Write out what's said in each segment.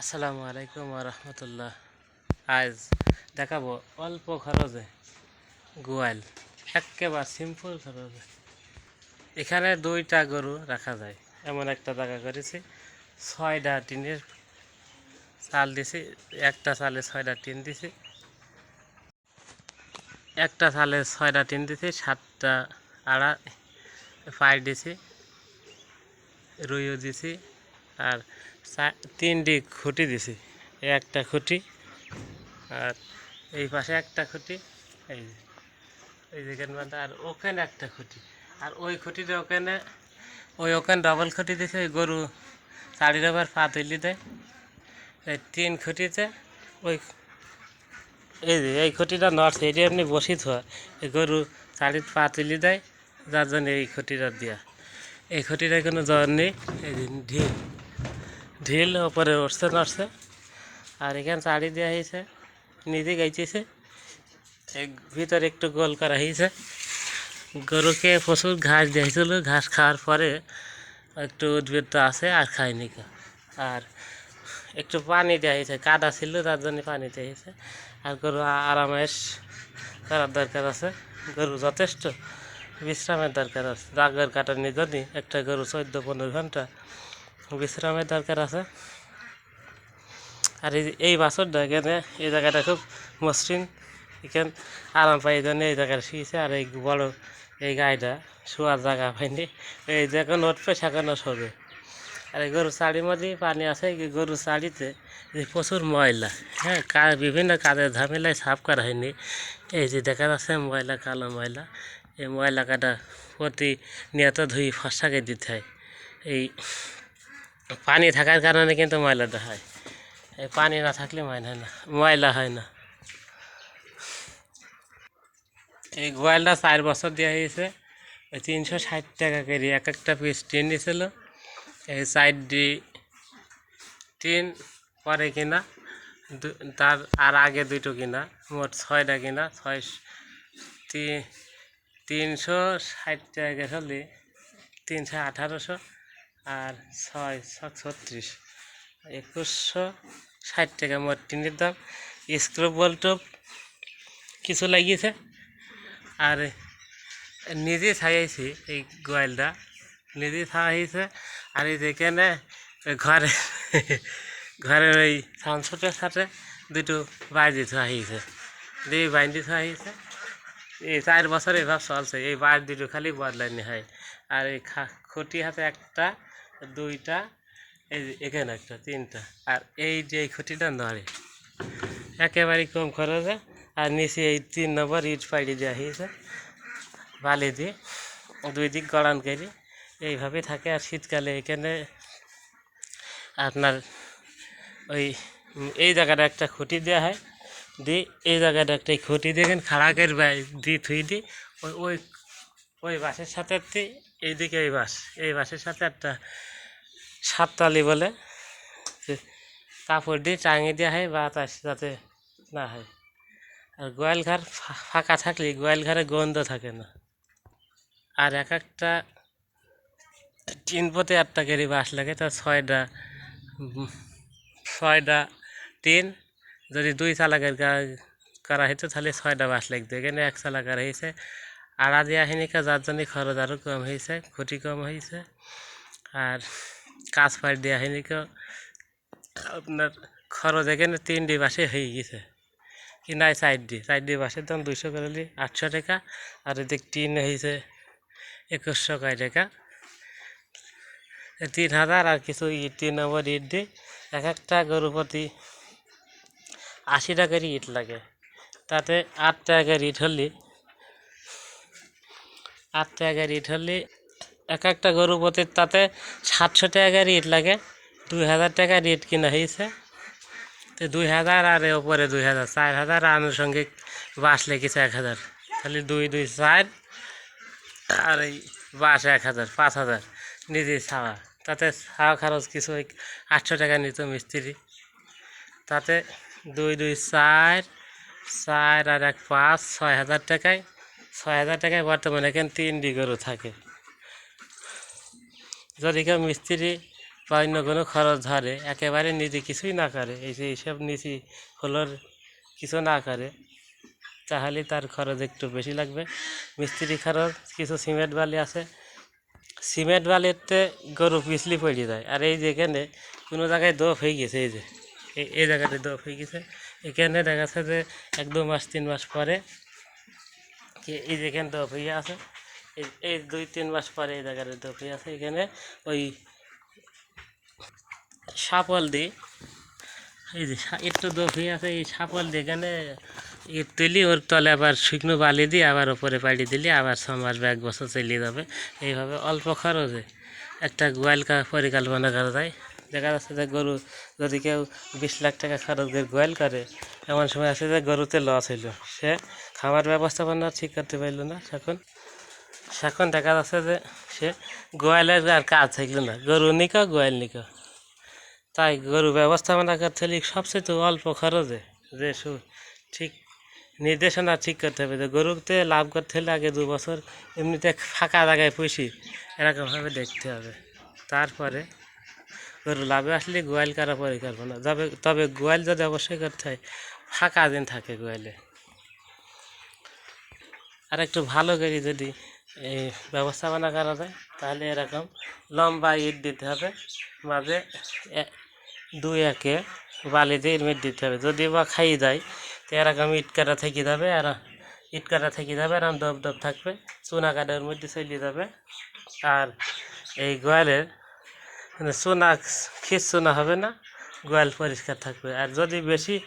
আসসালামু আলাইকুম রহমতুল্লাহ। আজ দেখাবো অল্প খরচে গোয়াল, একেবারে সিম্পল খরচে। এখানে দুইটা গরু রাখা যায়। এমন একটা জায়গা করেছি, ছয়টা টিনের চাল দিছি, একটা চালে ছয়টা টিন দিছি, একটা চালে ছয়টা টিন দিছি, সাতটা আড়া পাই দিছি, রুইও দিছি আর তিনটি খুঁটি দিছি। একটা খুঁটি আর এই পাশে একটা খুঁটি, এই এই যেখানে বাঁধা, আর ওখানে একটা খুঁটি। আর ওই খুঁটিটা ওখানে, ওই ওখানে ডবল খুঁটি দিছে, ওই গরু চারি রবার পা তুলি দেয়। এই তিন খুঁটিতে ওই, এই যে, এই খুঁটিটা নড়ছে এটি এমনি বসি হয় এই গরু চারির পা তুলি দেয়, যার জন্য এই খুঁটিটা দেওয়া এই খুঁটিটা কোনো জ্বর নেই, এই ঢিল। ঢিল ওপরে উঠছে, নড়ছে। আর এখানে চাড়ি দেওয়া হয়েছে নিজে গাইতেছে। এই ভিতরে একটু গোল করা হয়েছে গরুকে প্রচুর ঘাস দিয়েছিল ঘাস খাওয়ার পরে একটু উদ্ভিদ আছে আর খায়নি আর একটু পানি দেওয়া হয়েছে কাদা ছিল, তার জন্য পানি দেওয়া হয়েছে আর গরু আ- করার দরকার আছে। গরু যথেষ্ট, বিশ্রামের দরকার আছে। দাগের কাটার জন্য একটা গরু চোদ্দ পনেরো ঘণ্টা বিশ্রামের দরকার আছে। আর এই বাছরটা এখানে এই জায়গাটা খুব মসৃণ। এখানে আরাম পাই জন্য এই জায়গাটা শুয়েছে আর এই বড় এই গাড়িটা শোয়ার জায়গা পাইনি এই যখন উঠবে সেখানে শোবে। আর এই গরুর চাড়ির মধ্যে পানি আছে গরুর চাড়িতে প্রচুর ময়লা। হ্যাঁ কা বিভিন্ন কাজের ঝামেলায় সাফ করা হয়নি। এই যে দেখা যাচ্ছে ময়লা, কালো ময়লা। এই ময়লা কাটা প্রতি নিয়ত ধুই ফসাকে দিতে হয়। এই পানি থাকার কারণে কিন্তু ময়লাটা হয়। এই পানি না থাকলে ময়লা না, ময়লা হয় না। এই গোয়ালটা চার বছর দেওয়া হয়েছে ওই তিনশো ষাট টাকা করে এক একটা পিস টিন দিয়েছিল। এই সাইডটি টিন পরে কিনা, দু- তার আর আগে দুটো কিনা, মোট ছয়টা কিনা, ছয় তিনশো ষাট টাকা হলে তিনশো আঠারোশো। আর ছয় ছত্রিশ। একুশশো ষাট টাকা মোট টিনের দাম। স্ক্রু বল্টপ কিছু লাগিয়েছে। আর নিজে ছাইছি এই গোয়ালটা। নিজে ছাইছে আর এই যেখানে ঘরে, ঘরের ওই সানসুটের সাথে দুটো বাইজি ছাইছে দিয়ে বাইন্দি ছাইছে এই চার বছর এভাবে চলছে। এই বার দুটো খালি বদলানি হয় আর এই খুঁটি হাতে একটা, দুইটা, এই এখানে একটা, তিনটা। আর এই যে এই খুঁটিটা নড়ে। একেবারে কম খরচে। আর নিচে এই তিন নম্বর ইট পাইড়ি দেওয়া হয়েছে। বালি দিয়ে। দুই দিক গড়ান করি। এইভাবে থাকে। আর শীতকালে এখানে আপনার ওই এই জায়গাটা একটা খুঁটি দেওয়া হয়। দিয়ে এই জায়গাটা একটা খুঁটি দিয়ে খাড়া করে দিয়ে থুই দিই ওই ওই ওই বাসের সাথে এইদিকে এই বাস, এই বাসের সাথে একটা সাততালি বলে কাপড় দিয়ে টাঙিয়ে দেওয়া হয়, বাতাস যাতে না হয়। আর গোয়াল ঘর ফাঁকা থাকলে গোয়াল ঘরে গন্ধ থাকে না। আর এক একটা টিন পথে একটা করে বাস লাগে তার ছয়টা ছয়টা টিন যদি দুই চালাকের করা হতো তাহলে ছয়টা বাস লাগতো। এখানে এক চালা করা হয়েছে আড়া দেওয়া হয়নি কা যার জন্য খরচ আরও কম হয়েছে ক্ষতি কম হয়েছে আর কাজ পাড় দেওয়া হয়নি কেউ আপনার খরচ এখানে তিনটি বাসে হয়ে গেছে। কি নাই দিয়ে সাইড দিয়ে বাসের দাম দুইশো করলে আটশো টাকা, আর এদিক টিন হয়েছে একুশশো কয় টাকা। তিন হাজার আর কিছু ইট, তিন নম্বর ইট দিই এক একটা গরু প্রতি আশি টাকার ইট লাগে। তাতে আট টাকার ইট হলে আট টাকার ইট হলে এক একটা গরু প্রতি তাতে সাতশো টাকার ইট লাগে। দুই হাজার টাকার ইট কিনা হয়েছে। তো দুই হাজার আর ওপরে দুই হাজার। চার হাজার আনুষঙ্গিক বাস লেগেছে এক হাজার। তাহলে দুই দুই, চার আর এই বাস এক হাজার, পাঁচ হাজার নিজে ছাওয়া। তাতে ছাওয়া খরচ কিছু ওই আটশো টাকা নিত মিস্ত্রি। তাতে দুই দুই, চার চার আর এক পাঁচ, ছয় হাজার টাকায় ছয় হাজার টাকায় বর্তমানে এখানে তিনটি গরু থাকে। যদি কেউ মিস্ত্রি বা অন্য কোনো খরচ ধরে, একেবারে নিজে কিছুই না করে, এই যে এইসব নিচি হলোর কিছু না করে, তাহলে তার খরচ একটু বেশি লাগবে। মিস্ত্রি খরচ, কিছু সিমেন্ট বালি আছে। সিমেন্ট বালিতে গরু পিছলি পড়ে যায়। আর এই যেখানে কোনো জায়গায় দোপ হয়ে গেছে, এই যে, এই- জায়গাতে দোপ হয়ে গেছে। এখানে দেখা যাচ্ছে যে এক দু মাস, তিন মাস পরে এই যেখানে দোপ হয়ে আছে এই দুই তিন মাস পরে এই জায়গাতে দোপ হয়ে আছে। এখানে ওই সাপল দিয়ে এই যে একটু হয়ে আছে, এই সাপল দিয়ে এখানে ইট তুলি ওর তলে আবার শুকনো বালি দিয়ে আবার ওপরে পাড়ি দিলে, আবার ছ মাস বা এক বছর চলিয়ে যাবে। এইভাবে অল্প খরচে একটা গোয়াল কা- পরিকল্পনা করা যায়। দেখা যাচ্ছে যে গরু যদি কেউ বিশ লাখ টাকা খরচ করে গোয়াল করে, এমন সময় আছে যে গরুতে লস হইল। সে খাবার ব্যবস্থাপনা ঠিক করতে পারল না এখন এখন দেখা যাচ্ছে যে সে গোয়ালের আর কাজ থাকল না। গরু নিকা, গোয়াল নিকা। তাই গরু ব্যবস্থাপনা করতে হলে সবচেয়ে তো অল্প খরচে যে সু- ঠিক নির্দেশনা ঠিক করতে হবে। যে গরুতে লাভ করতে হলে আগে দু বছর এমনিতে ফাঁকা জায়গায় পুষি, এরকমভাবে দেখতে হবে। তারপরে গরু লাভে আসলে গোয়াল করা পরিকল্পনা তবে তবে গোয়াল যদি অবশ্যই করতে হয়, ফাঁকা দিন থাকে গোয়ালে। আর একটু ভালো করে যদি এই ব্যবস্থাপনা করা যায়, তাহলে এরকম লম্বা ইট দিতে হবে, মাঝে দুই একে বালি দিয়ে ইট দিতে হবে। যদি বা খাইয়ে যায়, তো এরকম ইট কাটা থেকে যাবে, আর ইট কাটা থেকে যাবে এরকম দব দব থাকবে, চুনা কাটার মধ্যে চলে যাবে। আর এই গোয়ালের মানে চুনা খিস চুনা হবে না, গোয়াল পরিষ্কার থাকবে। আর যদি বেশি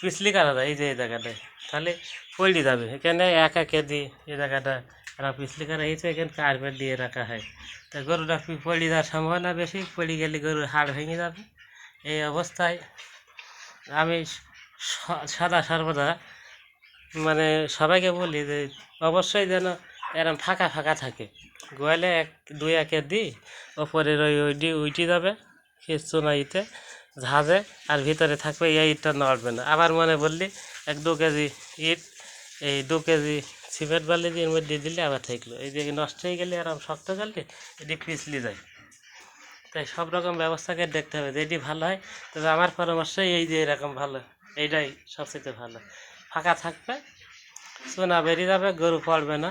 পিছলি করা যায় এই যে এই জায়গাটায় তাহলে পড়ে যাবে। এখানে এক দিই এই জায়গাটা এরা পিছলি এই তো এখানে কার্পেট দিয়ে রাখা হয়। তা গরুটা পি- পড়ে যাওয়ার সম্ভাবনা বেশি? পড়ে গেলে গরুর হাড় ভেঙে যাবে। এই অবস্থায় আমি সদা সর্বদা মানে সবাইকে বলি যে, অবশ্যই যেন এরম ফাঁকা ফাঁকা থাকে। গোয়ালে এক, দুই একে দিই ওপরের ওই ওইটি উইটি যাবে কিছু না ইতে ঝাঁজে আর ভিতরে থাকবে এই ইটটা নড়বে না। আবার মনে বললি এক দু কেজি ইট, এই দু কেজি সিমেন্ট বালি দিয়ে মধ্যে দিলে আবার থাকল। এই যে নষ্ট হয়ে গেলে আরাম শক্ত গেলে এটি পিছলি যায়। তাই সব রকম ব্যবস্থাকে দেখতে হবে যেটি ভালো হয়। তবে আমার পরামর্শ এই যে এরকম ভালো, এইটাই সবচেয়ে ভালো। ফাঁকা থাকবে, সোনা বেরিয়ে যাবে, গরু পড়বে না।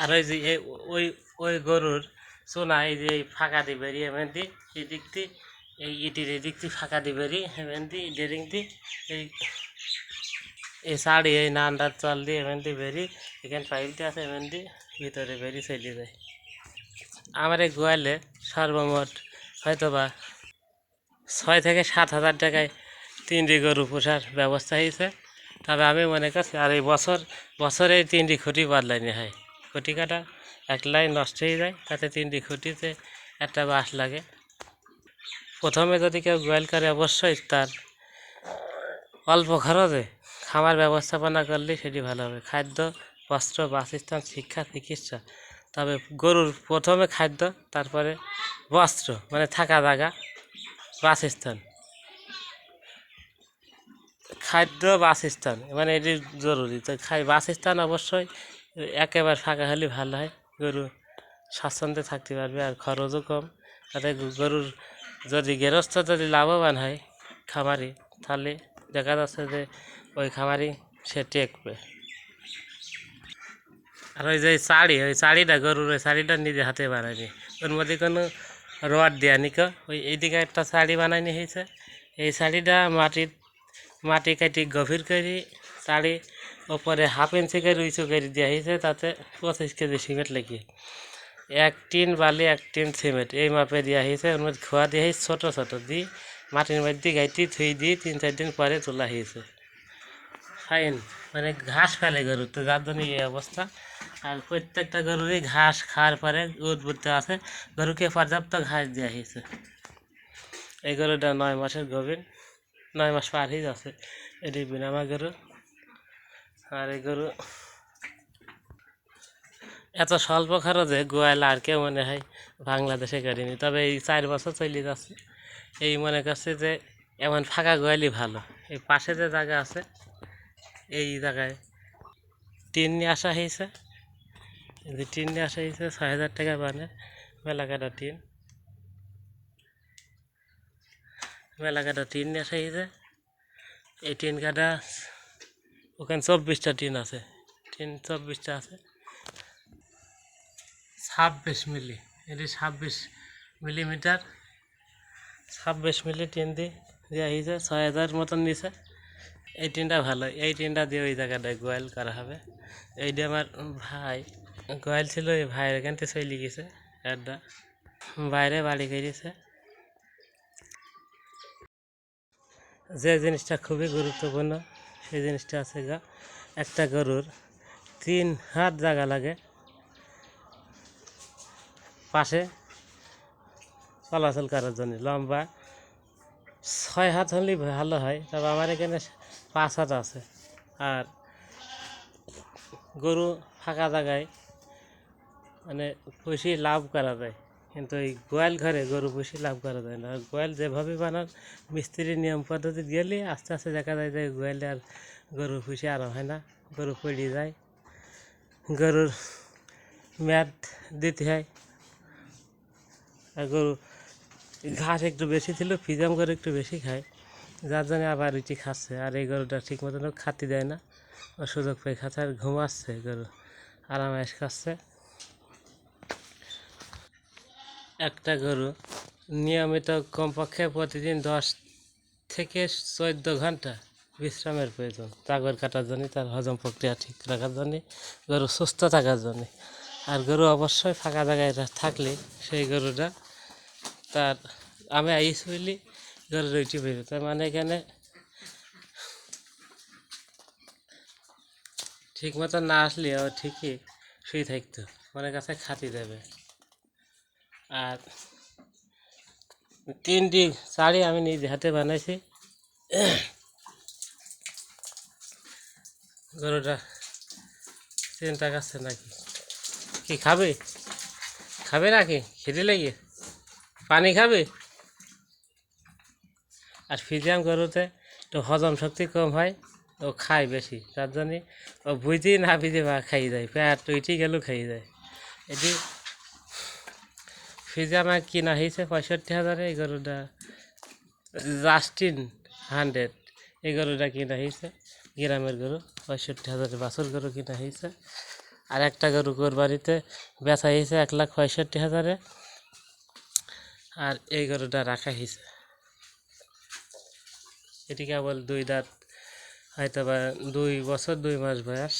আর ওই যে ওই ওই গরুর সোনা এই যে ফাঁকা দিয়ে বেরিয়ে এমন দিক দিয়ে, এই ইটির এই দিক দিয়ে ফাঁকা দিয়ে বেরিয়ে এমন ডেরিং দি, এই এই শাড়ি এই নানটার চল দিয়ে এমন দিয়ে বেরিয়ে, এখানে পাইপটা আছে এমন দিয়ে ভিতরে বেরিয়ে চলে যায়। আমার এই গোয়ালে সর্বমোট হয়তো বা ছয় থেকে সাত হাজার টাকায় তিনটি গরু পোষার ব্যবস্থা হয়েছে। তবে আমি মনে করছি, আর এই বছর, বছরে তিনটি খুঁটি বদলাইনি হয়। খুঁটি কাটা, এক লাইন নষ্ট হয়ে যায়, তাতে তিনটি খুঁটিতে একটা বাঁশ লাগে। প্রথমে যদি কেউ গোয়াল করে, অবশ্যই তার অল্প খরচে খামার ব্যবস্থাপনা করলে সেটি ভালো হবে। খাদ্য, বস্ত্র, বাসস্থান, শিক্ষা, চিকিৎসা, তবে গরুর প্রথমে খাদ্য, তারপরে বস্ত্র মানে থাকা জায়গা, বাসস্থান। খাদ্য, বাসস্থান মানে এটি জরুরি। তো খাই, বাসস্থান অবশ্যই একেবারে ফাঁকা হলে ভালো হয়। গরু স্বাচ্ছন্দ্যে থাকতে পারবে আর খরচও কম। তাতে গরুর যদি গৃহস্থ যদি লাভবান হয় খামারি, তাহলে দেখা যাচ্ছে যে ওই খামারি সে টেকবে। আর ওই যে শাড়ি ওই শাড়িটা গরুর ওই শাড়িটা নিজে হাতে বানায়নি। ওর মধ্যে কোনো রড দেওয়া নিকো ওই এইদিকে একটা শাড়ি বানাইনি হয়েছে। এই শাড়িটা মাটির, মাটি কাটি গভীর করে শাড়ি ওপরে হাফ ইঞ্চি করে উঁচু করে দেওয়া হয়েছে তাতে পঁচিশ কেজি সিমেন্ট লাগিয়ে এক টিন বালি, এক টিন সিমেন্ট এই মাপে দেওয়া হয়েছে ওর মধ্যে খোয়া দেওয়া ছোটো ছোটো দিয়ে মাটির মধ্যে গাইটি থুই দিয়ে তিন, চার দিন পরে তোলা হয়েছে ফাইন মানে ঘাস ফেলে গরু তো, যার জন্য এই অবস্থা। আর প্রত্যেকটা গরুরই ঘাস খাওয়ার পরে উদ্বুদ্ধ আছে, গরুকে পর্যাপ্ত ঘাস দেওয়া হয়েছে এই গরুটা নয় মাসের গভীর, নয় মাস পার হয়ে যাচ্ছে। এটি বিনামা গরু। আর এই গরু এত স্বল্প খরচে গোয়াল আর কেউ মনে হয় বাংলাদেশে করেনি। তবে এই চার বছর চলে যাচ্ছে। এই মনে করছে যে এমন ফাঁকা গোয়ালই ভালো। এই পাশে যে জায়গা আছে, এই জায়গায় টিন নিয়ে আসা হয়েছে। যে টিন নিয়ে আসা হয়েছে, ছয় হাজার টাকা মানে মেলা কাটা টিন। মেলা কাটা টিন নিয়ে আসা হয়েছে। এই টিন কাটা ওখানে চব্বিশটা টিন আছে। টিন চব্বিশটা আছে। ছাব্বিশ মিলি, এটি ছাব্বিশ মিলিমিটার। ছাব্বিশ মিলি টিন দিয়ে দেওয়া হয়েছে ছয় হাজার মতন নিছে। এই টিনটা ভালো, এই টিনটা দিয়ে ওই জায়গাটায় গোয়াল করা হবে। এইটা আমার ভাই, গোয়াল ছিল এই ভাইয়ের এখান থেকে চলে গেছে, একটা। বাইরে বাড়ি করেছে যে জিনিসটা খুবই গুরুত্বপূর্ণ সেই জিনিসটা আছে গা, একটা গরুর তিন হাত জায়গা লাগে। পাশে চলাচল করার জন্য লম্বা ছয় হাত হলেই ভালো হয়, তবে আমার এখানে পাঁচ হাত আছে। আর গরু ফাঁকা জায়গায় মানে বেশি লাভ করা যায়। কিন্তু এই গোয়াল ঘরে গরু বেশি লাভ করা যায় না। গোয়াল যেভাবে বানান মিস্ত্রির নিয়ম পদ্ধতি গেলে আস্তে আস্তে দেখা যায় যে গোয়ালে আর গরু পুষে আরও হয় না, গরু পড়ে যায়। গরুর ম্যাদ দিতে হয়। আর গরু ঘাস একটু বেশি ছিল, ফিজাম করে একটু বেশি খায়। যার জন্য আবার রুটি খাচ্ছে, আর এই গরুটা ঠিক মতন খাতি দেয় না। ও সুযোগ পেয়ে খাচ্ছে, আর ঘুমাচ্ছে গরু আরামায়েশ খাচ্ছে। একটা গরু। নিয়মিত কমপক্ষে প্রতিদিন দশ থেকে চোদ্দ ঘণ্টা বিশ্রামের প্রয়োজন। তাগর কাটার জন্য, তার হজম প্রক্রিয়া ঠিক রাখার জন্যে, গরু সুস্থ থাকার জন্যে। আর গরু অবশ্যই ফাঁকা জায়গায় থাকলে সেই গরুটা তার আমি আইস হইলি গরুর উঠে বেরো তার মানে এখানে ঠিক মতো না আসলে ও ঠিকই শুয়ে থাকতো। মনের কাছে খাতি দেবে। আর তিনটি শাড়ি আমি নিজে হাতে বানাইছি। গরুটা চিন্তা করছে নাকি? কি খাবে? খাবে নাকি? খেতে লেগে? পানি খাবে? আর ফিজিয়াম গরুতে একটু হজম শক্তি কম হয় ও খায় বেশি। তার জন্যে ও বুঝি না বুঝে বা খাই যায় পেট টুইটি গেলেও খাই যায় এটি ফিজামা কিনা হয়েছে পঁয়ষট্টি হাজারে, এই গরুটা জাস্টিন হান্ড্রেড এই গরুটা কিনা হয়েছে গ্রামের গরু, পঁয়ষট্টি হাজারে বাছুর গরু কিনা হয়েছে আর একটা গরু কোরবানিতে বেচা হয়েছে এক লাখ পঁয়ষট্টি হাজারে। আর এই গরুটা রাখা হয়েছে এটি কেবল দুই দাঁত হয়তো বা দুই বছর, দুই মাস বয়স।